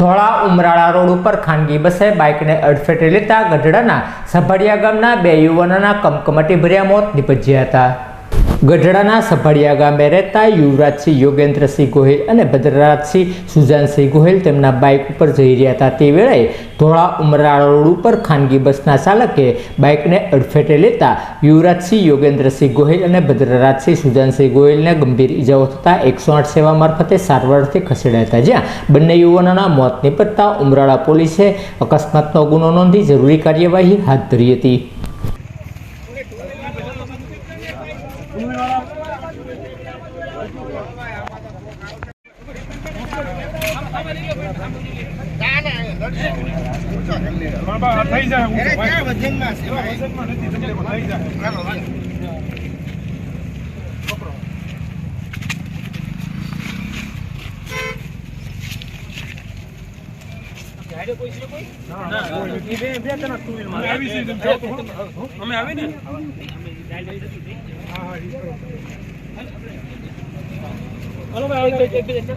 ધોળા ઉમરાળા રોડ ઉપર ખાનગી બસે બાઇકને અડફેટે લેતા ગઢડાના સભાડિયા ગામના બે યુવાનોના કમકમટી ભર્યા મોત નિપજ્યા હતા. ગઢડાના સભાડિયા ગામે રહેતા યુવરાજસિંહ યોગેન્દ્રસિંહ ગોહિલ અને ભદ્રરાજસિંહ સુજાનસિંહ ગોહિલ તેમના બાઇક ઉપર જઈ રહ્યા હતા. તે વેળાએ ધોળા ઉમરાળા રોડ ઉપર ખાનગી બસના ચાલકે બાઇકને અડફેટે લેતા યુવરાજસિંહ યોગેન્દ્રસિંહ ગોહિલ અને ભદ્રરાજસિંહ સુજાનસિંહ ગોહિલને ગંભીર ઇજાઓ થતાં એકસો આઠ સેવા મારફતે સારવારથી ખસેડાયા હતા. જ્યાં બંને યુવાનોના મોત નિપજતા ઉમરાળા પોલીસે અકસ્માતનો ગુનો નોંધી જરૂરી કાર્યવાહી હાથ ધરી હતી. થઈ જાય. થઈ જાય. અમે આવી ને. હાલો ભાઈ, આવી જાય,